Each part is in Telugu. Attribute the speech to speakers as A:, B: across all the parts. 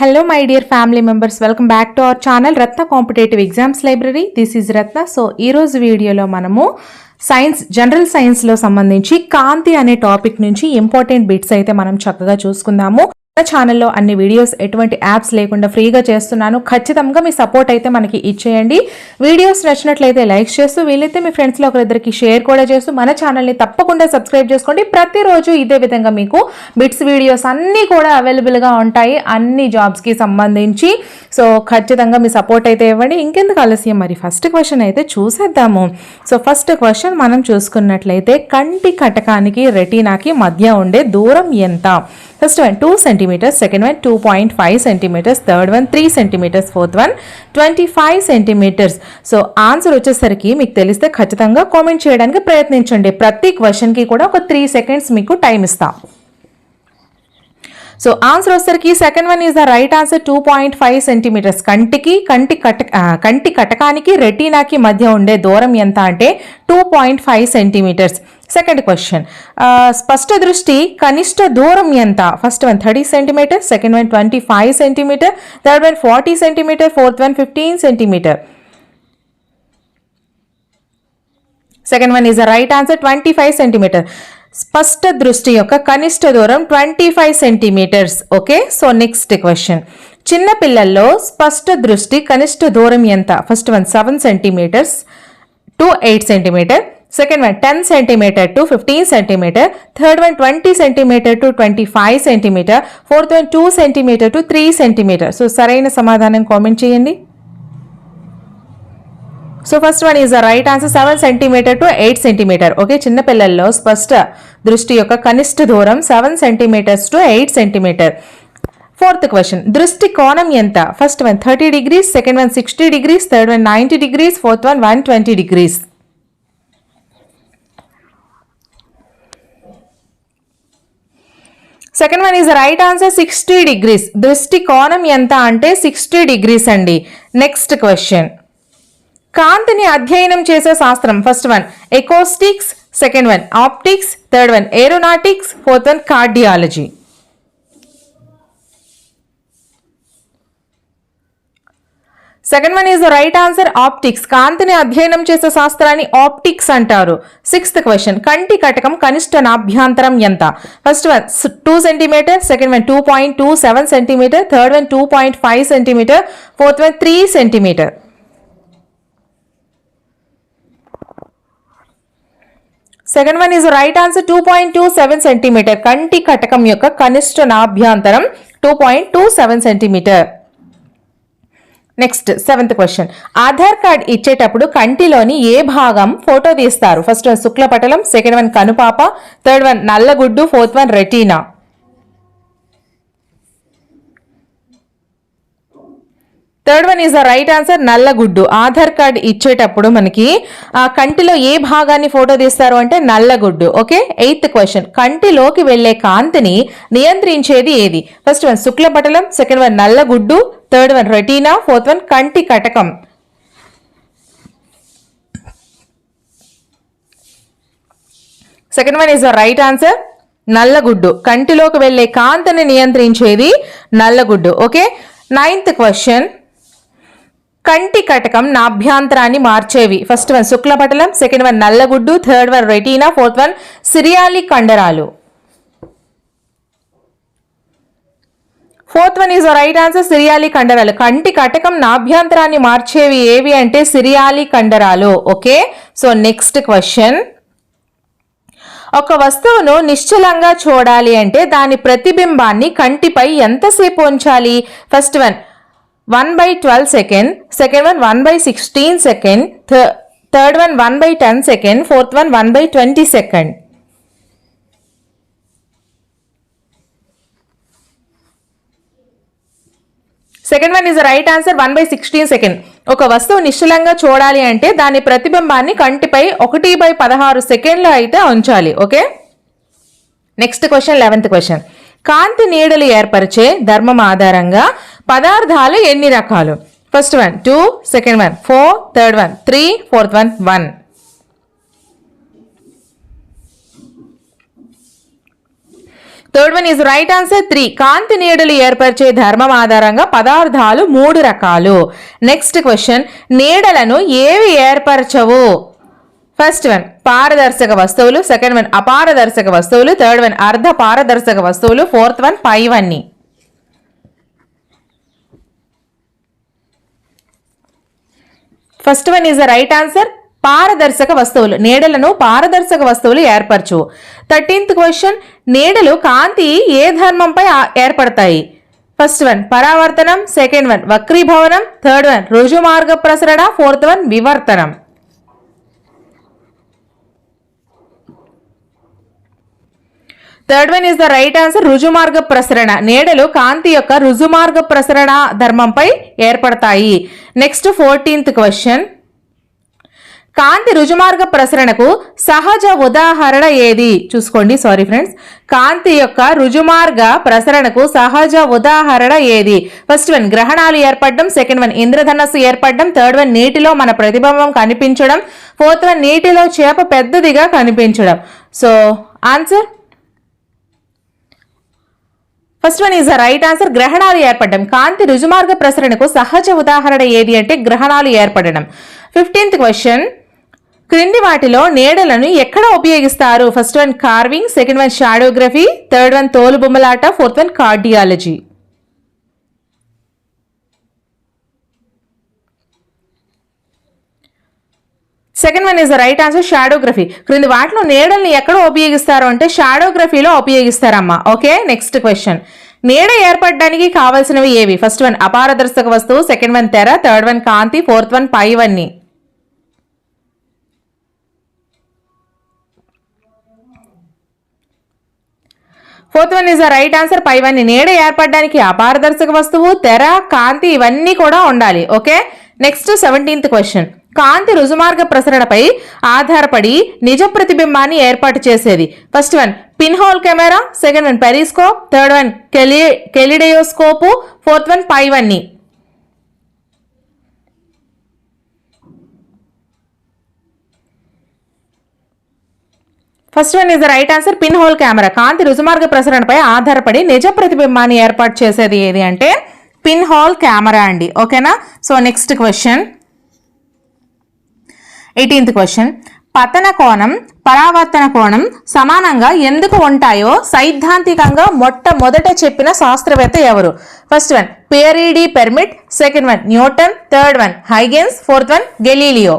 A: Hello my dear family members welcome back to our channel Ratna competitive exams library this is Ratna so ఈరోజు వీడియోలో మనము సైన్స్ జనరల్ సైన్స్లో సంబంధించి కాంతి అనే టాపిక్ నుంచి ఇంపార్టెంట్ బిట్స్ అయితే మనం చక్కగా చూసుకుందాము. ఛానల్లో అన్ని వీడియోస్ ఎటువంటి యాప్స్ లేకుండా ఫ్రీగా చేస్తున్నాను. ఖచ్చితంగా మీ సపోర్ట్ అయితే మనకి ఇచ్చేయండి. వీడియోస్ నచ్చినట్లయితే లైక్ చేస్తూ వీలైతే మీ ఫ్రెండ్స్లో ఒకరిద్దరికి షేర్ కూడా చేస్తూ మన ఛానల్ని తప్పకుండా సబ్స్క్రైబ్ చేసుకోండి. ప్రతిరోజు ఇదే విధంగా మీకు బిట్స్ వీడియోస్ అన్నీ కూడా అవైలబుల్గా ఉంటాయి. అన్ని జాబ్స్కి సంబంధించి. సో ఖచ్చితంగా మీ సపోర్ట్ అయితే ఇవ్వండి. ఇంకెందుకు ఆలస్యం? మరి ఫస్ట్ క్వశ్చన్ అయితే చూసేద్దాము. సో ఫస్ట్ క్వశ్చన్ మనం చూసుకున్నట్లయితే కంటి కటకానికి రెటీనాకి మధ్య ఉండే దూరం ఎంత? First one two centimetres second one two point five centimetres third one three centimetres fourth one twenty five centimetres so answer వచ్చేసరికి మీకు తెలిస్తే ఖచ్చితంగా కామెంట్ చేయడానికి ప్రయత్నించండి. ప్రతి క్వశ్చన్కి కూడా ఒక త్రీ సెకండ్స్ మీకు టైం ఇస్తాం. సో ఆన్సర్ వచ్చేసరికి second one is the right answer two point five centimetres కంటికి కంటి కట కంటి కటకానికి రెటీనాకి మధ్య ఉండే దూరం ఎంత అంటే two point five centimetres second question స్పష్ట దృష్టి కనిష్ట దూరం ఎంత first one thirty centimetre second one twenty five centimetre third one forty centimetre fourth one fifteen centimetre second one is the right answer twenty five centimetre స్పష్ట దృష్టి యొక్క కనిష్ట దూరం twenty five centimetres okay so next question చిన్న పిల్లల్లో స్పష్ట దృష్టి కనిష్ట దూరం ఎంత first one seven centimetres to eight centimetre second one ten centimetre to fifteen centimetre third one twenty centimetre to twenty five centimetre fourth one two centimetre to three centimetre. So సరైన సమాధానం కామెంట్ చేయండి. So first one is the right answer seven centimetre to eight centimetre. Okay చిన్నపిల్లల్లో స్పష్ట దృష్టి యొక్క కనిష్ట దూరం seven centimetres to eight centimetre. Fourth question దృష్టి కోణం ఎంత? First one thirty degrees second one sixty degrees third one ninety degrees fourth one one twenty degrees. Second one is right answer sixty degrees దృష్టి కోణం ఎంత అంటే సిక్స్టీ డిగ్రీస్ అండి. నెక్స్ట్ క్వశ్చన్ కాంతిని అధ్యయనం చేసే శాస్త్రం first one acoustics second one optics third one aeronautics fourth one cardiology second one is the right answer optics. కాంతిని అధ్యయనం చేసే శాస్త్రాన్ని ఆప్టిక్స్ అంటారు. సిక్స్త్ క్వశ్చన్ కంటి కటకం కనిష్ట నాభ్యంతరం ఎంత? First one two centimetre second one two point two seven centimetre third one two point five centimetre fourth one three centimetre. Second one is right answer two point two seven centimetre కంటి కటకం యొక్క కనిష్ట నాభ్యంతరం two point two seven centimetre. Next seventh question Aadhaar card ఇచ్చేటప్పుడు కంటిలోని ఏ భాగం ఫోటో తీస్తారు? ఫస్ట్ వన్ శుక్లపటలం సెకండ్ వన్ కనుపాప third one నల్లగుడ్డు fourth one retina third one is the right answer నల్లగుడ్డు. Aadhaar card ఇచ్చేటప్పుడు మనకి ఆ కంటిలో ఏ భాగాన్ని ఫోటో తీస్తారు అంటే నల్లగుడ్డు. ఓకే ఎయిత్ క్వశ్చన్ కంటిలోకి వెళ్ళే కాంతిని నియంత్రించేది ఏది? ఫస్ట్ వన్ శుక్లపటలం. Second one నల్లగుడ్డు. Third one retina fourth one కంటి కటకం. Second one is the right answer నల్లగుడ్డు. కంటిలోకి వెళ్ళే కాంతిని నియంత్రించేది నల్లగుడ్డు. ఓకే నైన్త్ క్వశ్చన్ కంటి కటకం నాభ్యాంతరాన్ని మార్చేవి. ఫస్ట్ వన్ శుక్లపటలం. Second one నల్లగుడ్డు. Third one retina fourth one ciliary కండరాలు. Fourth one is right answer సిరియాలి కండరాలు. కంటి కటకం నాభ్యాంతరాన్ని మార్చేవి ఏవి అంటే సిరియాలి కండరాలు. ఓకే సో నెక్స్ట్ క్వశ్చన్ ఒక వస్తువును నిశ్చలంగా చూడాలి అంటే దాని ప్రతిబింబాన్ని కంటిపై ఎంతసేపు ఉంచాలి? First one one by twelve second second one one by sixteen second third one one by ten second fourth one one by twenty second second one is right answer one by sixteen second ఒక వస్తువు నిశ్చలంగా చూడాలి అంటే దాని ప్రతిబింబాన్ని కంటిపై ఒకటి బై పదహారు సెకండ్లు అయితే ఉంచాలి okay? Next question eleventh question కాంతి నీడలు ఏర్పరిచే ధర్మం ఆధారంగా పదార్థాలు ఎన్ని రకాలు? First one two second one four third one three fourth one one third one is right answer three కాంతి నీడలు ఏర్పరిచే ధర్మం ఆధారంగా పదార్థాలు మూడు రకాలు. నెక్స్ట్ క్వశ్చన్ నీడలను ఏవి ఏర్పరచవు? ఫస్ట్ వన్ పారదర్శక వస్తువులు. సెకండ్ వన్ అపారదర్శక వస్తువులు. థర్డ్ వన్ అర్ధ పారదర్శక వస్తువులు. ఫోర్త్ వన్ పైవన్నీ. First one is the right answer పారదర్శక వస్తువులు నీడలను పారదర్శక వస్తువులు ఏర్పరచు. థర్టీన్త్ క్వశ్చన్ నీడలు కాంతి ఏ ధర్మంపై ఏర్పడతాయి? ఫస్ట్ వన్ పరావర్తనం. సెకండ్ వన్ వక్రీభవనం. థర్డ్ వన్ రుజు మార్గ ప్రసరణ. Fourth one వివర్తనం. Third one is the right answer రుజుమార్గ ప్రసరణ. నీడలు కాంతి యొక్క రుజుమార్గ ప్రసరణ ధర్మంపై ఏర్పడతాయి. నెక్స్ట్ ఫోర్టీన్త్ క్వశ్చన్ కాంతి రుజుమార్గ ప్రసరణకు సహజ ఉదాహరణ ఏది? చూసుకోండి సారీ ఫ్రెండ్స్ కాంతి యొక్క రుజుమార్గ ప్రసరణకు సహజ ఉదాహరణ ఏది? ఫస్ట్ వన్ గ్రహణాలు ఏర్పడడం. సెకండ్ వన్ ఇంద్రధనస్సు ఏర్పడడం. థర్డ్ వన్ నీటిలో మన ప్రతిబింబం కనిపించడం. ఫోర్త్ వన్ నీటిలో చేప పెద్దదిగా కనిపించడం. So answer first one is the right answer గ్రహణాలు ఏర్పడడం. కాంతి రుజుమార్గ ప్రసరణకు సహజ ఉదాహరణ ఏది అంటే గ్రహణాలు ఏర్పడడం. ఫిఫ్టీన్త్ క్వశ్చన్ క్రింది వాటిలో నీడలను ఎక్కడ ఉపయోగిస్తారు? First one carving second one shadowgraphy third one తోలు బొమ్మలాట fourth one cardiology second one is the right answer shadowgraphy క్రింది వాటిలో నీడల్ని ఎక్కడ ఉపయోగిస్తారు అంటే షాడోగ్రఫీలో ఉపయోగిస్తారమ్మా. ఓకే నెక్స్ట్ క్వశ్చన్ నీడ ఏర్పడడానికి కావాల్సినవి ఏవి? ఫస్ట్ వన్ అపారదర్శక వస్తువు. సెకండ్ వన్ తెర. థర్డ్ వన్ కాంతి. ఫోర్త్ వన్ పైవన్నీ. Fourth one is the right answer పైవన్నీ. నీడ ఏర్పడడానికి అపారదర్శక వస్తువు తెర కాంతి ఇవన్నీ కూడా ఉండాలి. ఓకే నెక్స్ట్ సెవెంటీన్త్ క్వశ్చన్ కాంతి రుజుమార్గ ప్రసరణపై ఆధారపడి నిజ ప్రతిబింబాన్ని ఏర్పాటు చేసేది. First one pin hole camera second one periscope third one కెలి kaleidoscope fourth one పైవన్నీ first one is the right answer pin hole camera కాంతి రుజుమార్గ ప్రసరణపై ఆధారపడి నిజ ప్రతిబింబాన్ని ఏర్పాటు చేసేది ఏది అంటే పిన్ హోల్ కెమెరా అండి. ఓకేనా so next question eighteenth question పతన కోణం పరావర్తన కోణం సమానంగా ఎందుకు ఉంటాయో సైద్ధాంతికంగా మొట్టమొదట చెప్పిన శాస్త్రవేత్త ఎవరు? First one Pierre de Fermat second one Newton third one Huygens fourth one Galileo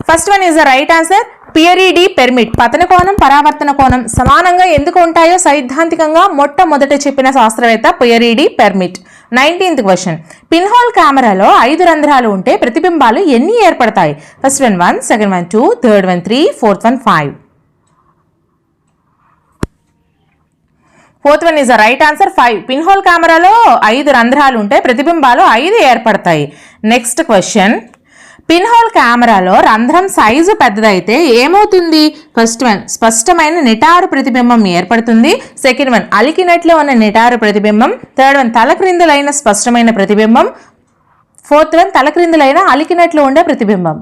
A: first one is the right answer Pierre de Fermat పతన కోణం పరావర్తన కోణం సమానంగా ఎందుకు ఉంటాయో సైద్ధాంతికంగా మొట్టమొదట చెప్పిన శాస్త్రవేత్త Pierre de Fermat nineteenth question. Pinhole కెమెరాలో ఐదు రంధ్రాలు ఉంటే ప్రతిబింబాలు ఎన్ని ఏర్పడతాయి? First one one second one two third one three fourth one five. Fourth one is the right answer five. Pin hole కెమెరాలో ఐదు రంధ్రాలు ఉంటే ప్రతిబింబాలు ఐదు ఏర్పడతాయి. Next question. పిన్ హోల్ కెమెరాలో రంధ్రం సైజు పెద్దదైతే ఏమవుతుంది? ఫస్ట్ వన్ స్పష్టమైన నిటారు ప్రతిబింబం ఏర్పడుతుంది. సెకండ్ వన్ అలికినట్లు ఉన్న నిటారు ప్రతిబింబం. థర్డ్ వన్ తలక్రిందులైన స్పష్టమైన ప్రతిబింబం. ఫోర్త్ వన్ తలక్రిందులైన అలికినట్లు ఉండే ప్రతిబింబం.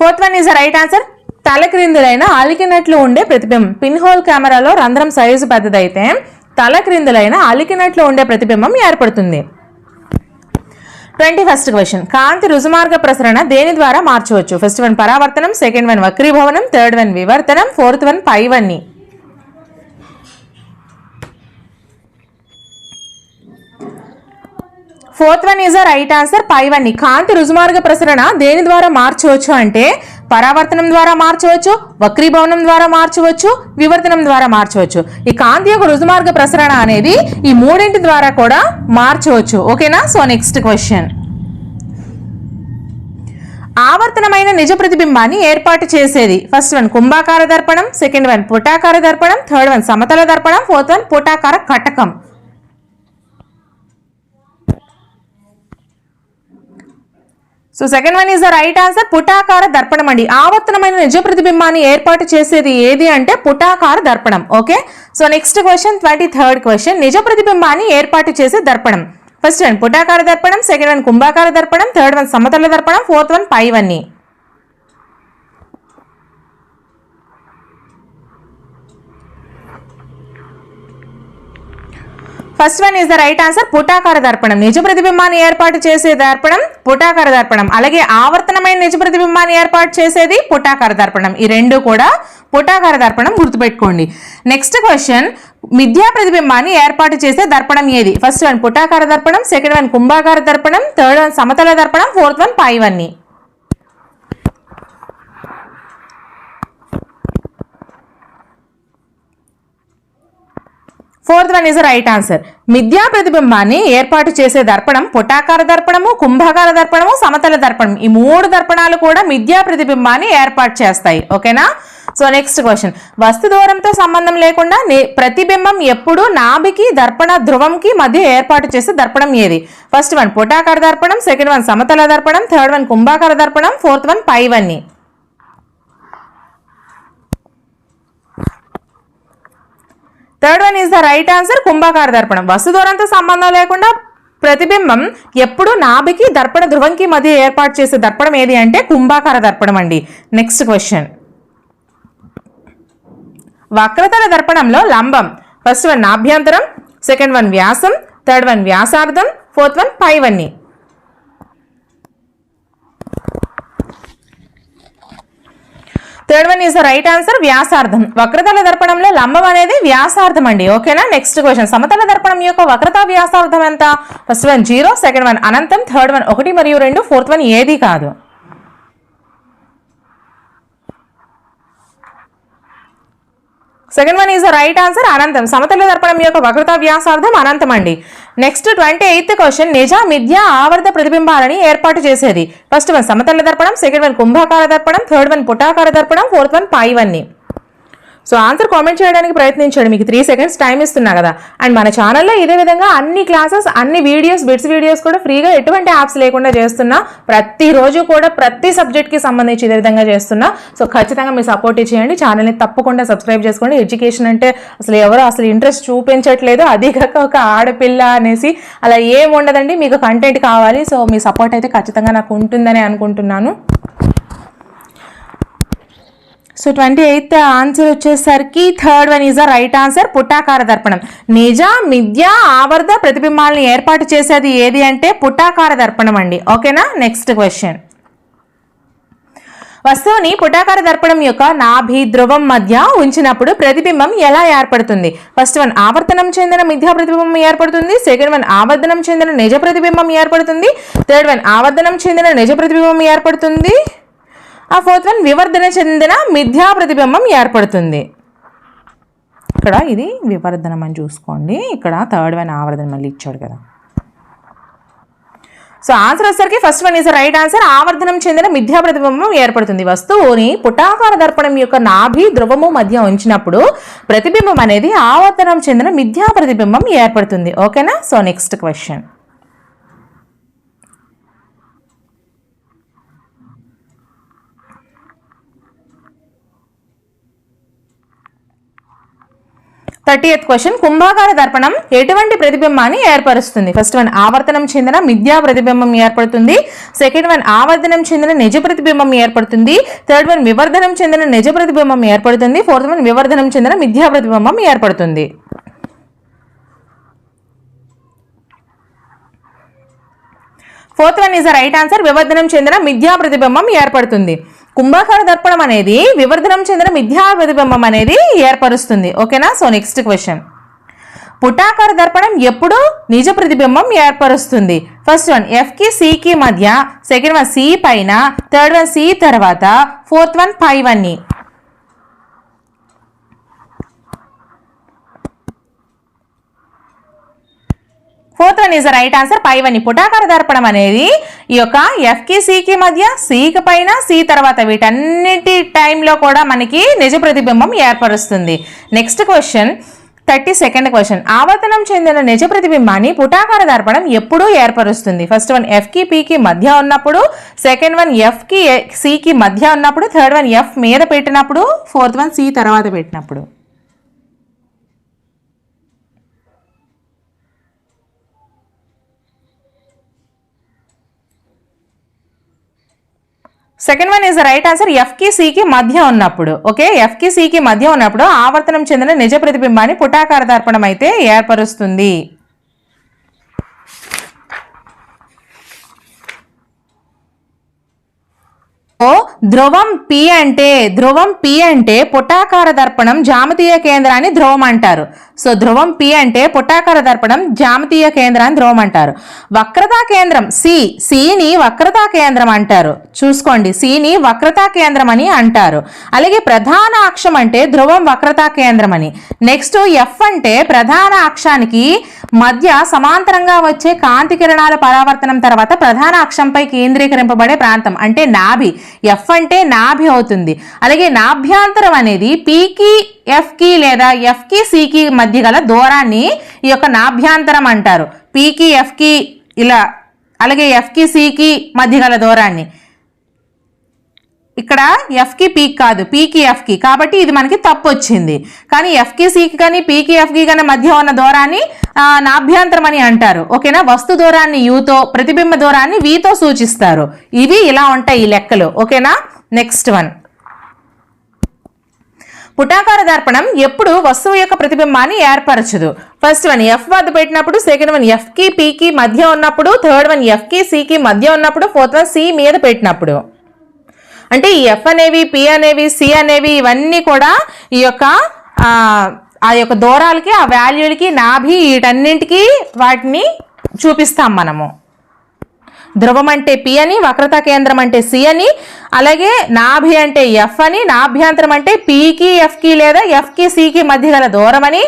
A: Fourth one is the right answer తలక్రిందులైన అలికినట్లు ఉండే ప్రతిబింబం. పిన్హోల్ కెమెరాలో రంధ్రం సైజు పెద్దదైతే తలక్రిందులైన అలికినట్లు ఉండే ప్రతిబింబం ఏర్పడుతుంది. Twenty first question. కాంతి రుజుమార్గ ప్రసరణ దేని ద్వారా మార్చవచ్చు? ఫస్ట్ వన్ పరావర్తనం సెకండ్ వన్ వక్రీభవనం థర్డ్ వన్ వివర్తనం ఫోర్త్ వన్ పైవన్నీ. Fourth one is right answer పైవన్నీ కాంతి రుజుమార్గ ప్రసరణ దేని ద్వారా మార్చవచ్చు అంటే పరావర్తనం ద్వారా మార్చవచ్చు వక్రీభవనం ద్వారా మార్చవచ్చు వివర్తనం ద్వారా మార్చవచ్చు. ఈ కాంతి యొక్క రుజుమార్గ ప్రసరణ అనేది ఈ మూడింటి ద్వారా కూడా మార్చవచ్చు. ఓకేనా? So next question. ఆవర్తనమైన నిజ ప్రతిబింబాన్ని ఏర్పాటు చేసేది. ఫస్ట్ వన్ కుంభాకార దర్పణం సెకండ్ వన్ పుటాకార దర్పణం థర్డ్ వన్ సమతల దర్పణం ఫోర్త్ వన్ పుటాకార కటకం. So second one is the right answer పుటాకార దర్పణం అండి. ఆవర్తనమైన నిజ ప్రతిబింబాన్ని ఏర్పాటు చేసేది ఏది అంటే పుటాకార దర్పణం okay so next question twenty third question నిజ ప్రతిబింబాన్ని ఏర్పాటు చేసే దర్పణం ఫస్ట్ వన్ పుటాకార దర్పణం సెకండ్ వన్ కుంభాకార దర్పణం థర్డ్ వన్ సమతల దర్పణం ఫోర్త్ వన్ పైవన్నీ first one is the right answer పుటాకార దర్పణం నిజ ప్రతిబింబాన్ని ఏర్పాటు చేసే దర్పణం పుటాకార దర్పణం అలాగే ఆవర్తనమైన నిజ ప్రతిబింబాన్ని ఏర్పాటు చేసేది పుటాకార దర్పణం ఈ రెండు కూడా పుటాకార దర్పణం గుర్తుపెట్టుకోండి నెక్స్ట్ క్వశ్చన్ మిథ్యా ప్రతిబింబాన్ని ఏర్పాటు చేసే దర్పణం ఏది ఫస్ట్ వన్ పుటాకార దర్పణం సెకండ్ వన్ కుంభాకార దర్పణం థర్డ్ వన్ సమతల దర్పణం ఫోర్త్ వన్ పైవన్నీ fourth one is right answer మిథ్యా ప్రతిబింబాన్ని ఏర్పాటు చేసే దర్పణం పుటాకార దర్పణము కుంభాకార దర్పణము సమతల దర్పణం. ఈ మూడు దర్పణాలు కూడా మిథ్యా ప్రతిబింబాన్ని ఏర్పాటు చేస్తాయి. ఓకేనా సో నెక్స్ట్ క్వశ్చన్ వస్తు దూరంతో సంబంధం లేకుండా నే- ప్రతిబింబం ఎప్పుడు నాభికి దర్పణ ధ్రువంకి మధ్య ఏర్పాటు చేసే దర్పణం ఏది? ఫస్ట్ వన్ పుటాకార దర్పణం సెకండ్ వన్ సమతల దర్పణం థర్డ్ వన్ కుంభాకార దర్పణం ఫోర్త్ వన్ పైవన్నీ third one is the right answer కుంభాకార దర్పణం. వస్తు దూరంతో సంబంధం లేకుండా ప్రతిబింబం ఎప్పుడు నాభికి దర్పణ ధ్రువంకి మధ్య ఏర్పాటు చేసే దర్పణం ఏది అంటే కుంభాకార దర్పణం అండి. నెక్స్ట్ క్వశ్చన్ వక్రతల దర్పణంలో లంబం. ఫస్ట్ వన్ నాభ్యంతరం సెకండ్ వన్ వ్యాసం థర్డ్ వన్ వ్యాసార్థం ఫోర్త్ వన్ పైవన్నీ. Third one is the right answer వ్యాసార్థం. వక్రతల దర్పణంలో లంబం అనేది వ్యాసార్థం అండి. ఓకేనా? నెక్స్ట్ క్వశ్చన్ సమతల దర్పణం యొక్క వక్రత వ్యాసార్థం ఎంత? First one zero second one అనంతం థర్డ్ వన్ ఒకటి మరియు రెండు ఫోర్త్ వన్ ఏది కాదు. Second one is the right answer అనంతం. సమతల దర్పణం యొక్క వక్రత వ్యాసార్థం అనంతం అండి. నెక్స్ట్ ట్వంటీ ఎయిత్ క్వశ్చన్ నిజ మిథ్య ఆవర్త ప్రతిబింబాలని ఏర్పాటు చేసేది. ఫస్ట్ వన్ సమతల దర్పణం. సెకండ్ వన్ కుంభాకార దర్పణం. థర్డ్ వన్ పుటాకార దర్పణం. ఫోర్త్ వన్ పైవన్నీ సో ఆన్సర్ కామెంట్ చేయడానికి ప్రయత్నించండి. మీకు త్రీ సెకండ్స్ టైం ఇస్తున్నా కదా. అండ్ మన ఛానల్లో ఇదే విధంగా అన్ని క్లాసెస్ అన్ని వీడియోస్ బిట్స్ వీడియోస్ కూడా ఫ్రీగా ఎటువంటి యాప్స్ లేకుండా చేస్తున్నా ప్రతిరోజు కూడా ప్రతి సబ్జెక్ట్కి సంబంధించి ఇదే విధంగా చేస్తున్నా. సో ఖచ్చితంగా మీరు సపోర్ట్ చేయండి ఛానల్ని తప్పకుండా సబ్స్క్రైబ్ చేసుకోండి. ఎడ్యుకేషన్ అంటే అసలు ఎవరు అసలు ఇంట్రెస్ట్ చూపించట్లేదు. అది కాక ఒక ఆడపిల్ల అనేసి అలా ఏం ఉండదండి. మీకు కంటెంట్ కావాలి. సో మీ సపోర్ట్ అయితే ఖచ్చితంగా నాకు ఉంటుందని అనుకుంటున్నాను. సో ట్వంటీ ఎయిత్ ఆన్సర్ వచ్చేసరికి third one is the right answer పుట్టాకార దర్పణం. నిజ మిథ్య ఆవర్ధ ప్రతిబింబాలను ఏర్పాటు చేసేది ఏది అంటే పుట్టాకార దర్పణం అండి. ఓకేనా? నెక్స్ట్ క్వశ్చన్ వస్తువుని పుటాకార దర్పణం యొక్క నాభి ధ్రువం మధ్య ఉంచినప్పుడు ప్రతిబింబం ఎలా ఏర్పడుతుంది? ఫస్ట్ వన్ ఆవర్తనం చెందిన మిథ్యా ప్రతిబింబం ఏర్పడుతుంది. సెకండ్ వన్ ఆవర్ధనం చెందిన నిజ ప్రతిబింబం ఏర్పడుతుంది. థర్డ్ వన్ ఆవర్ధనం చెందిన నిజ ప్రతిబింబం ఏర్పడుతుంది. ఆ ఫోర్త్ వన్ వివర్ధన చెందిన మిథ్యా ప్రతిబింబం ఏర్పడుతుంది. ఇక్కడ ఇది వివర్ధనం అని చూసుకోండి. ఇక్కడ థర్డ్ వన్ ఆవర్ధన మళ్ళీ ఇచ్చాడు కదా. సో ఆన్సర్ వచ్చేసరికి first one is right answer. ఆవర్ధనం చెందిన మిథ్యా ప్రతిబింబం ఏర్పడుతుంది. వస్తువుని పుటాకార దర్పణం యొక్క నాభి ధ్రువము మధ్య ఉంచినప్పుడు ప్రతిబింబం అనేది ఆవర్ధనం చెందిన మిథ్యా ప్రతిబింబం ఏర్పడుతుంది. ఓకేనా? So next question thirty eighth question కుంభాకార దర్పణం ఎటువంటి ప్రతిబింబాన్ని ఏర్పరుస్తుంది? ఫస్ట్ వన్ ఆవర్తనం చెందిన మిథ్యా ప్రతిబింబం ఏర్పడుతుంది. సెకండ్ వన్ ఆవర్తనం చెందిన నిజ ప్రతిబింబం ఏర్పడుతుంది. థర్డ్ వన్ వివర్ధనం చెందిన నిజ ప్రతిబింబం ఏర్పడుతుంది. ఫోర్త్ వన్ వివర్ధనం చెందిన మిథ్యా ప్రతిబింబం ఏర్పడుతుంది. Fourth one is right answer వివర్ధనం చెందిన మిథ్యా ప్రతిబింబం ఏర్పడుతుంది. కుంభాకార దర్పణం అనేది వివర్ధనం చెందిన మిథ్యా ప్రతిబింబం అనేది ఏర్పరుస్తుంది. ఓకేనా? సో నెక్స్ట్ క్వశ్చన్ పుటాకార దర్పణం ఎప్పుడు నిజ ప్రతిబింబం ఏర్పరుస్తుంది. ఫస్ట్ వన్ ఎఫ్ సికి మధ్య సెకండ్ వన్ సి పైన థర్డ్ వన్ సి తర్వాత ఫోర్త్ వన్ పై వన్ని fourth one is right answer పై వన్ పుటాకార దర్పణం అనేది ఈ యొక్క ఎఫ్కి సికి మధ్య సీకి పైన సి తర్వాత వీటన్నిటి టైంలో కూడా మనకి నిజ ప్రతిబింబం ఏర్పరుస్తుంది. Next question thirty second question ఆవర్తనం చెందిన నిజ ప్రతిబింబాన్ని పుటాకార దర్పణం ఎప్పుడూ ఏర్పరుస్తుంది? ఫస్ట్ వన్ ఎఫ్కి పీకి మధ్య ఉన్నప్పుడు సెకండ్ వన్ ఎఫ్కి సికి మధ్య ఉన్నప్పుడు థర్డ్ వన్ ఎఫ్ మీద పెట్టినప్పుడు ఫోర్త్ వన్ సి తర్వాత పెట్టినప్పుడు. Second one is right answer ఎఫ్కి కి మధ్య ఉన్నప్పుడు ఓకే ఎఫ్కి సికి మధ్య ఉన్నప్పుడు ఆవర్తనం చెందిన నిజ ప్రతిబింబాన్ని పుటాకార దర్పణం అయితే ఏర్పరుస్తుంది. ధ్రువం పి అంటే ధ్రువం పి అంటే పుటాకార దర్పణం జామతీయ కేంద్రాన్ని ధ్రువం అంటారు. సో ధ్రువం పి అంటే పుటాకార దర్పణం జామతీయ కేంద్రాన్ని ధ్రువం అంటారు. వక్రతా కేంద్రం సి సిని వక్రతా కేంద్రం అంటారు. చూసుకోండి సిని వక్రతా కేంద్రం అని అంటారు. అలాగే ప్రధాన అక్షం అంటే ధ్రువం వక్రతా కేంద్రం అని. నెక్స్ట్ ఎఫ్ అంటే ప్రధాన అక్షానికి మధ్య సమాంతరంగా వచ్చే కాంతి కిరణాల పరావర్తనం తర్వాత ప్రధాన అక్షంపై కేంద్రీకరింపబడే ప్రాంతం అంటే నాభి. ఎఫ్ అంటే నాభి అవుతుంది. అలాగే నాభ్యాంతరం అనేది పీకి ఎఫ్కి లేదా ఎఫ్కి సికి మధ్య గల దూరాన్ని ఈ యొక్క నాభ్యాంతరం అంటారు. పీకి ఎఫ్కి ఇలా అలాగే ఎఫ్కి సికి మధ్య గల దూరాన్ని. ఇక్కడ ఎఫ్కి పీక్ కాదు పీకి ఎఫ్కి కాబట్టి ఇది మనకి తప్పు వచ్చింది కానీ ఎఫ్కి సీకి కానీ పీకి ఎఫ్కి కానీ మధ్య ఉన్న దూరాన్ని నాభ్యంతరం అని అంటారు. ఓకేనా? వస్తు దూరాన్ని యూతో ప్రతిబింబ దూరాన్ని వీతో సూచిస్తారు. ఇవి ఇలా ఉంటాయి ఈ లెక్కలు. ఓకేనా? నెక్స్ట్ వన్ పుటాకార దర్పణం ఎప్పుడు వస్తువు యొక్క ప్రతిబింబాన్ని ఏర్పరచదు. ఫస్ట్ వన్ ఎఫ్ వద్ద పెట్టినప్పుడు సెకండ్ వన్ ఎఫ్కి పీకి మధ్య ఉన్నప్పుడు థర్డ్ వన్ ఎఫ్కి సీకి మధ్య ఉన్నప్పుడు ఫోర్త్ వన్ సి మీద పెట్టినప్పుడు. అంటే ఈ ఎఫ్ అనేవి పి అనేవి సి అనేవి ఇవన్నీ కూడా ఈ యొక్క ఆ, యొక్క దూరాలకి ఆ వాల్యూలకి నాభి వీటన్నింటికి వాటిని చూపిస్తాం మనము. ధ్రువం అంటే పి అని వక్రతా కేంద్రం అంటే సి అని అలాగే నాభి అంటే ఎఫ్ అని నాభ్యంతరం అంటే పికి ఎఫ్కి లేదా ఎఫ్కి సికి మధ్య గల దూరం అని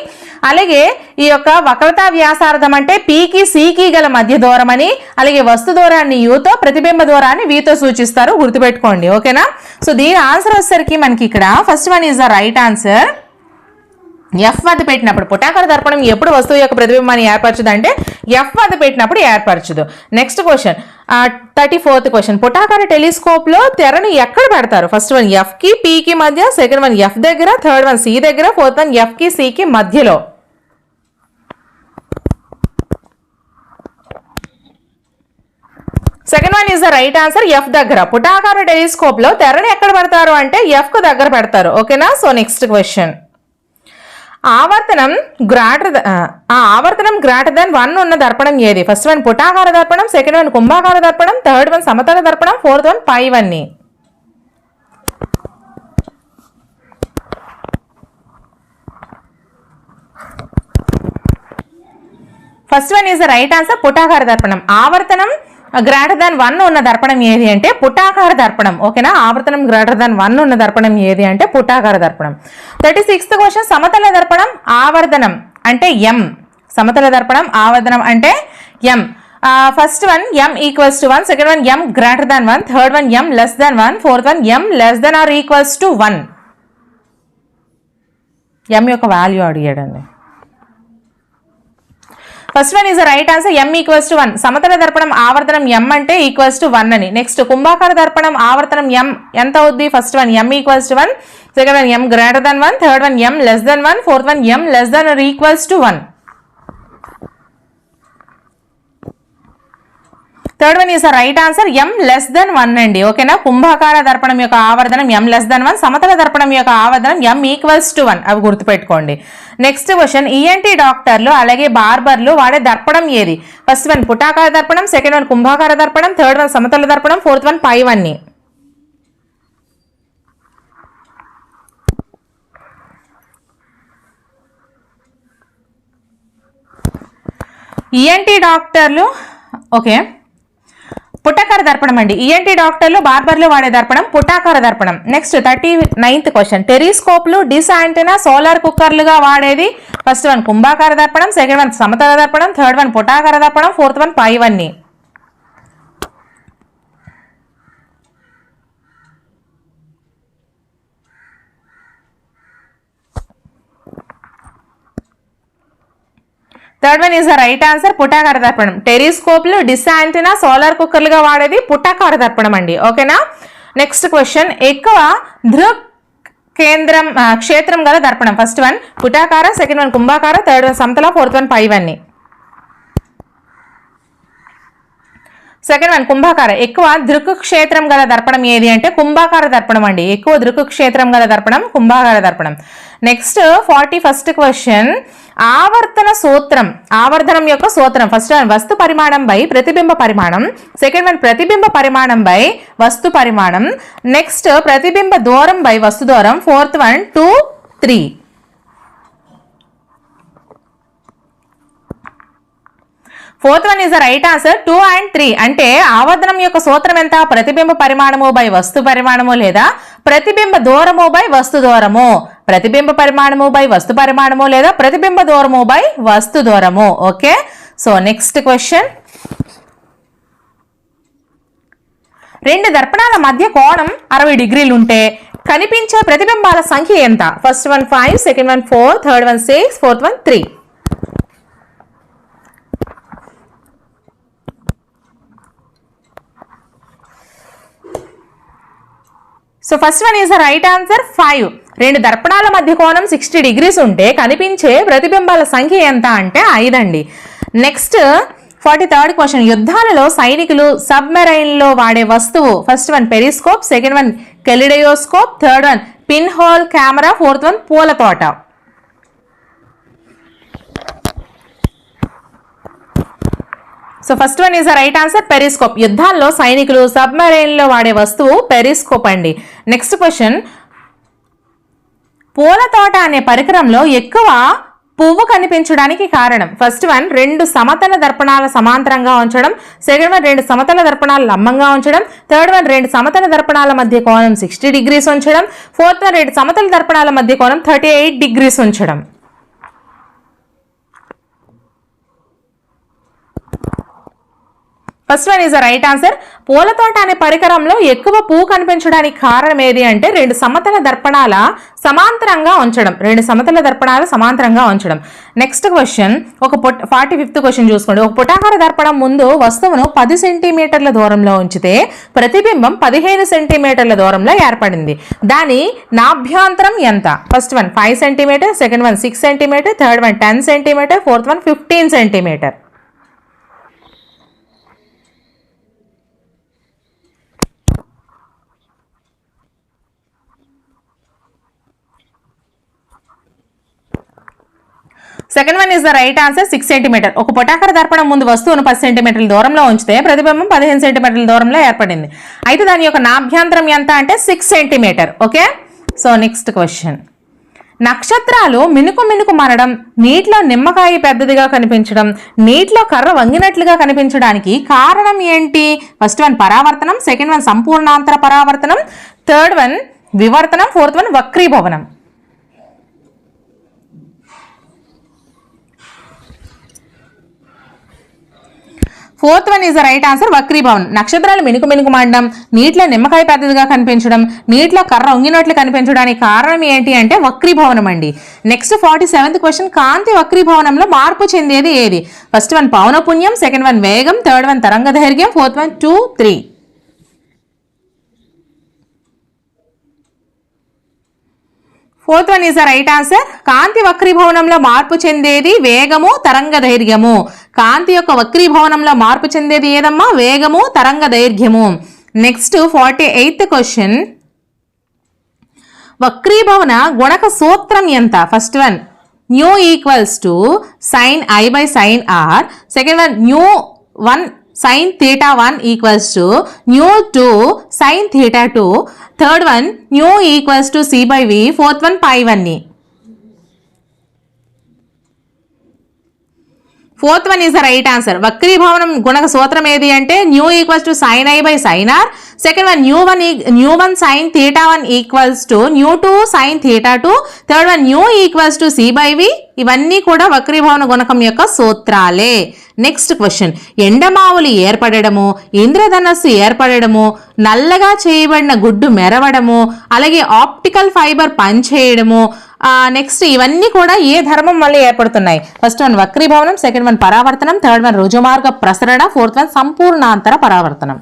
A: అలాగే ఈ యొక్క వక్రతా వ్యాసార్థం అంటే పికి సికి గల మధ్య దూరం అని అలాగే వస్తు దూరాన్ని యూతో ప్రతిబింబ దూరాన్ని వీతో సూచిస్తారు. గుర్తుపెట్టుకోండి. ఓకేనా? సో దీని ఆన్సర్ వచ్చేసరికి మనకి ఇక్కడ first one is the right answer F వద్ద పెట్టినప్పుడు పుటాకర దర్పణం ఎప్పుడు వస్తువు యొక్క ప్రతిబింబాన్ని ఏర్పరచదు అంటే ఎఫ్ వద్ద పెట్టినప్పుడు ఏర్పరచదు. Next question thirty fourth question పుటాకార టెలిస్కోప్లో తెరను ఎక్కడ పెడతారు? ఫస్ట్ వన్ ఎఫ్కి కి మధ్య సెకండ్ వన్ ఎఫ్ దగ్గర థర్డ్ వన్ సి దగ్గర ఫోర్త్ వన్ ఎఫ్కి సి కి మధ్యలో. Second one is the right answer F దగ్గర. పుటాకార టెలిస్కోప్లో తెరను ఎక్కడ పెడతారు అంటే ఎఫ్కు దగ్గర పెడతారు. ఓకేనా సో నెక్స్ట్ క్వశ్చన్ ఆవర్తనం గ్రాటర్ ఆ ఆవర్తనం గ్రాటర్ దెన్ వన్ ఉన్న దర్పణం ఏది? ఫస్ట్ వన్ పుటాకార దర్పణం సెకండ్ వన్ కుంభాకార దర్పణం థర్డ్ వన్ సమతల దర్పణం ఫోర్త్ వన్ పై వన్ని first one is the right answer పుటాకార దర్పణం. ఆవర్తనం గ్రేటర్ దాన్ వన్ ఉన్న దర్పణం ఏది అంటే పుటాకార దర్పణం ఓకేనా ఆవర్తనం గ్రేటర్ దాన్ వన్ ఉన్న దర్పణం ఏది అంటే పుటాకార దర్పణం. థర్టీ సిక్స్త్ క్వశ్చన్ సమతల దర్పణం ఆవర్ధనం అంటే ఎం సమతల దర్పణం ఆవర్ధనం అంటే M first one M equals to one second one M greater than one third one M less than one fourth one M less than or equals to one M యొక్క value అడిగాడండి. First one is right answer M equals to one సమతల దర్పణం ఆవర్తనం ఎం అంటే ఈక్వల్స్ టు వన్ అని. నెక్స్ట్ కుంభాకార దర్పణం ఆవర్తనం ఎం ఎంత అవుద్ది? First one m equals to one second one m greater than one third one M less than one fourth one M less than equals to one third one is right answer M less than one అండి. ఓకేనా కుంభాకార దర్పణం యొక్క ఆవర్ధనం ఎం లెస్ దెన్ వన్ సమతల దర్పణం యొక్క ఆవర్ధనం ఎం ఈక్వల్స్ టు వన్ అవి గుర్తుపెట్టుకోండి. నెక్స్ట్ క్వశ్చన్ ఈఎన్టీ డాక్టర్లు అలాగే బార్బర్లు వాడే దర్పణం ఏది? ఫస్ట్ వన్ పుటాకార దర్పణం సెకండ్ వన్ కుంభాకార దర్పణం థర్డ్ వన్ సమతల దర్పణం ఫోర్త్ వన్ పై వన్ని ఈఎన్టీ డాక్టర్లు ఓకే పుటాకార దర్పణం అండి. ఈఎన్టీ డాక్టర్లు బార్బర్లు వాడే దర్పణం పుటాకార దర్పణం. Next thirty ninth question. టెలిస్కోప్లు dish antenna solar కుక్కర్లుగా వాడేది ఫస్ట్ వన్ కుంభాకార దర్పణం సెకండ్ వన్ సమతల దర్పణం థర్డ్ వన్ పుటాకార దర్పణం ఫోర్త్ వన్ పైవన్నీ. Third one is the right answer పుటాకార దర్పణం టెలిస్కోప్లు డిస్ సోలార్ కుక్కర్లుగా వాడేది పుటాకార దర్పణం అండి ఓకేనా నెక్స్ట్ క్వశ్చన్ ఎక్కువ దృక్ కేంద్రం క్షేత్రం గల దర్పణం. ఫస్ట్ వన్ పుటాకార సెకండ్ వన్ కుంభాకార థర్డ్ వన్ సమతల ఫోర్త్ వన్ పైవన్నీ సెకండ్ వన్ కుంభాకార ఎక్కువ దృక్కు క్షేత్రం గల దర్పణం ఏది అంటే కుంభాకార దర్పణం అండి ఎక్కువ దృక్కు క్షేత్రం గల దర్పణం కుంభాకార దర్పణం నెక్స్ట్ ఫార్టీ ఫస్ట్ క్వశ్చన్ ఆవర్తన సూత్రం ఆవర్తనం యొక్క సూత్రం ఫస్ట్ వన్ వస్తు పరిమాణం బై ప్రతిబింబ పరిమాణం సెకండ్ వన్ ప్రతిబింబ పరిమాణం బై వస్తు పరిమాణం నెక్స్ట్ ప్రతిబింబ దూరం బై వస్తు దూరం fourth one two three fourth one is the right answer two and three అంటే ఆవర్ధనం యొక్క సూత్రం ఎంత? ప్రతిబింబ పరిమాణము బై వస్తు పరిమాణము లేదా ప్రతిబింబ దూరము బై వస్తు దూరము? ప్రతిబింబ పరిమాణము బై వస్తు పరిమాణము లేదా ప్రతిబింబ దూరము బై వస్తు దూరము? ఓకే సో నెక్స్ట్ క్వశ్చన్ రెండు దర్పణాల మధ్య కోణం అరవై డిగ్రీలు ఉంటే కనిపించే ప్రతిబింబాల సంఖ్య ఎంత? First one five second one four third one six fourth one three so first one is the right answer five రెండు దర్పణాల మధ్య కోణం సిక్స్టీ డిగ్రీస్ ఉంటే కనిపించే ప్రతిబింబాల సంఖ్య ఎంత అంటే ఐదండి నెక్స్ట్ ఫార్టీ థర్డ్ క్వశ్చన్ యుద్ధాలలో సైనికులు సబ్మెరైన్లో వాడే వస్తువు. First one periscope second one kaleidoscope third one pin hole camera fourth one పూల తోట. So first one is the right answer periscope యుద్ధాల్లో సైనికులు సబ్మెరైన్లో వాడే వస్తువు పెరిస్కోప్ అండి నెక్స్ట్ క్వశ్చన్ పూల తోట అనే పరికరంలో ఎక్కువ పువ్వు కనిపించడానికి కారణం ఫస్ట్ వన్ రెండు సమతల దర్పణాల సమాంతరంగా ఉంచడం సెకండ్ వన్ రెండు సమతల దర్పణాలు లంబంగా ఉంచడం థర్డ్ వన్ రెండు సమతల దర్పణాల మధ్య కోణం సిక్స్టీ డిగ్రీస్ ఉంచడం ఫోర్త్ వన్ రెండు సమతల దర్పణాల మధ్య కోణం థర్టీ ఎయిట్ డిగ్రీస్ ఉంచడం first one is the right answer పూల తోట అనే పరికరంలో ఎక్కువ పువ్వు కనిపించడానికి కారణం ఏది అంటే రెండు సమతల దర్పణాల సమాంతరంగా ఉంచడం. రెండు సమతల దర్పణాలు సమాంతరంగా ఉంచడం. నెక్స్ట్ క్వశ్చన్ ఒక పొట్ ఫార్టీ ఫిఫ్త్ క్వశ్చన్ చూసుకోండి. ఒక పుటాహార దర్పణం ముందు వస్తువును పది సెంటీమీటర్ల దూరంలో ఉంచితే ప్రతిబింబం పదిహేను సెంటీమీటర్ల దూరంలో ఏర్పడింది. దాని నాభ్యాంతరం ఎంత? First one five centimetre second one six centimetre third one ten centimetre fourth one fifteen centimetre second one is the right answer six centimetre ఒక పొటాకర దర్పణం ముందు వస్తువును పది సెంటీమీటర్ల దూరంలో ఉంచితే ప్రతిబింబం పదిహేను సెంటీమీటర్ల దూరంలో ఏర్పడింది. అయితే దాని యొక్క నాభ్యంతరం ఎంత అంటే six centimetre okay so next question నక్షత్రాలు మినుకు మినుకు మనడం నీటిలో నిమ్మకాయ పెద్దదిగా కనిపించడం నీటిలో కర్ర వంగినట్లుగా కనిపించడానికి కారణం ఏంటి? ఫస్ట్ వన్ పరావర్తనం. సెకండ్ వన్ సంపూర్ణాంతర పరావర్తనం. థర్డ్ వన్ వివర్తనం. Fourth one వక్రీభవనం. Fourth one is the right answer వక్రీభవన్ నక్షత్రాలు మినుకు మినుకు మండడం నీటిలో నిమ్మకాయ పెద్దదిగా కనిపించడం నీటిలో కర్ర ఉంగినట్లు కనిపించడానికి కారణం ఏంటి అంటే వక్రీభవనం అండి నెక్స్ట్ ఫార్టీ సెవెంత్ క్వశ్చన్ కాంతి వక్రీభవనంలో మార్పు చెందేది ఏది ఫస్ట్ వన్ పౌనపుణ్యం సెకండ్ వన్ వేగం థర్డ్ వన్ తరంగ దైర్ఘ్యం fourth one two three fourth one is the right answer కాంతి వక్రీభవనంలో మార్పు చెందేది వేగము తరంగ దైర్ఘ్యము కాంతి యొక్క వక్రీభవనంలో మార్పు చెందేది ఏదమ్మా? వేగము తరంగ దైర్ఘ్యము. నెక్స్ట్ ఫార్టీ ఎయిత్ క్వశ్చన్ వక్రీభవన గుణక సూత్రం ఎంత? First one mu equals to sine I by sine R second one mu one sine theta one equals to mu two sine theta two third one mu equals to C by V fourth one pi one fourth one is the right answer. వక్రీభవనం గుణక సూత్రం ఏది అంటే mu equals to sine I by sine R second one mu one mu one sine theta one equals to mu two sine theta two. Third one mu equals to C by V ఇవన్నీ కూడా వక్రీభవన గుణకం యొక్క సూత్రాలే. Next question. ఎండమావులు ఏర్పడము ఇంద్రధనస్సు ఏర్పడము నల్లగా చేయబడిన గుడ్డు మెరవడము అలాగే ఆప్టికల్ ఫైబర్ పనిచేయడము నెక్స్ట్ ఇవన్నీ కూడా ఏ ధర్మం వల్ల ఏర్పడుతున్నాయి? ఫస్ట్ వన్ వక్రీభవనం సెకండ్ వన్ పరావర్తనం థర్డ్ వన్ రుజుమార్గ ప్రసరణ ఫోర్త్ వన్ సంపూర్ణాంతర పరావర్తనం.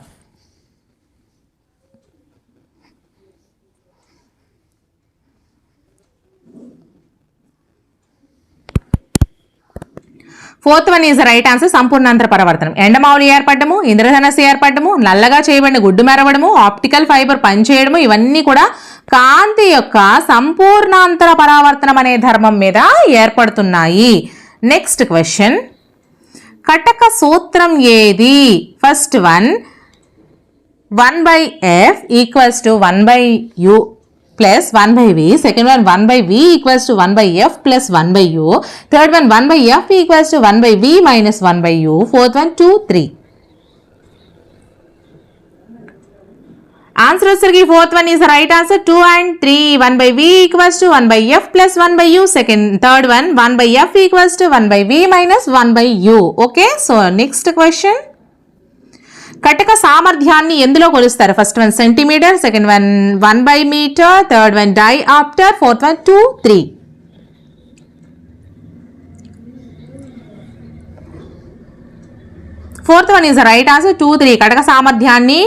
A: Fourth one is right answer సంపూర్ణాంతర పరవర్తనం. ఎండమావులు ఏర్పడము ఇంద్రధనస్సు ఏర్పడము నల్లగా చేయబడిన గుడ్డు మెరవడము ఆప్టికల్ ఫైబర్ పనిచేయడము ఇవన్నీ కూడా కాంతి యొక్క సంపూర్ణాంతర పరావర్తనం అనే ధర్మం మీద ఏర్పడుతున్నాయి. నెక్స్ట్ క్వశ్చన్ కటక సూత్రం ఏది? First one one by F equals to one by U plus one by V second one one by V equals to one by F plus one by U third one one by F equals to one by V minus one by U fourth one two three answer వచ్చరికి fourth one is right answer two and three one by V equals to one by F plus one by U second third one one by F equals to one by V minus one by U okay so next question కటక సామర్థ్యాన్ని ఎందులో కొలుస్తారు? First one centimetre second one one by metre third one dioptre fourth one two three fourth one is right answer two three కటక సామర్థ్యాన్ని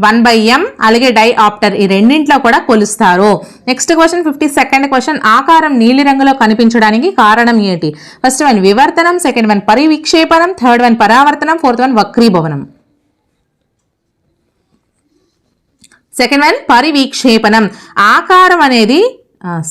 A: వన్ బై ఎం అలాగే డై ఆప్టర్ ఈ రెండింట్లో కూడా కొలుస్తారు. Next question fifty second question ఆకారం నీలి రంగులో కనిపించడానికి కారణం ఏంటి? ఫస్ట్ వన్ వివర్తనం. సెకండ్ వన్ పరివిక్షేపణం. థర్డ్ వన్ పరావర్తనం. ఫోర్త్ వన్ వక్రీభవనం. సెకండ్ వన్ పరివీక్షేపణం. ఆకారం అనేది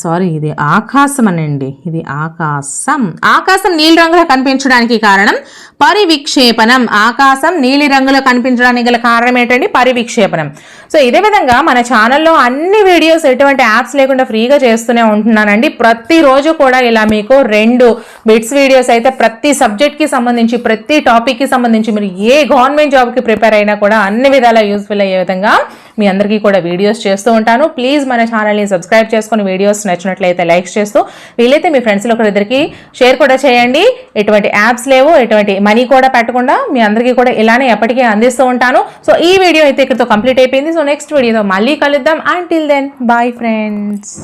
A: సారీ ఇది ఆకాశం అనండి ఇది ఆకాశం. ఆకాశం నీలి రంగులో కనిపించడానికి కారణం పరివిక్షేపణం. ఆకాశం నీలి రంగులో కనిపించడానికి గల కారణం ఏంటండి? పరివిక్షేపణం. సో ఇదే విధంగా మన ఛానల్లో అన్ని వీడియోస్ ఎటువంటి యాప్స్ లేకుండా ఫ్రీగా చేస్తూనే ఉంటున్నానండి. ప్రతిరోజు కూడా ఇలా మీకు రెండు బిట్స్ వీడియోస్ అయితే ప్రతి సబ్జెక్ట్కి సంబంధించి ప్రతి టాపిక్కి సంబంధించి మీరు ఏ గవర్నమెంట్ జాబ్కి ప్రిపేర్ అయినా కూడా అన్ని విధాలా యూస్ఫుల్ అయ్యే విధంగా మీ అందరికీ కూడా వీడియోస్ చేస్తూ ఉంటాను. ప్లీజ్ మన ఛానల్ని సబ్స్క్రైబ్ చేసుకుని వీడియోస్ నచ్చినట్లయితే లైక్స్ చేస్తూ వీలైతే మీ ఫ్రెండ్స్లో ఒకరిద్దరికి షేర్ కూడా చేయండి. ఎటువంటి యాప్స్ లేవు ఎటువంటి మనీ కూడా పెట్టకుండా మీ అందరికీ కూడా ఇలానే ఎప్పటికీ అందిస్తూ ఉంటాను. సో ఈ వీడియో అయితే ఇక్కడితో కంప్లీట్ అయిపోయింది. సో నెక్స్ట్ వీడియోతో మళ్ళీ కలుద్దాం. Until then bye friends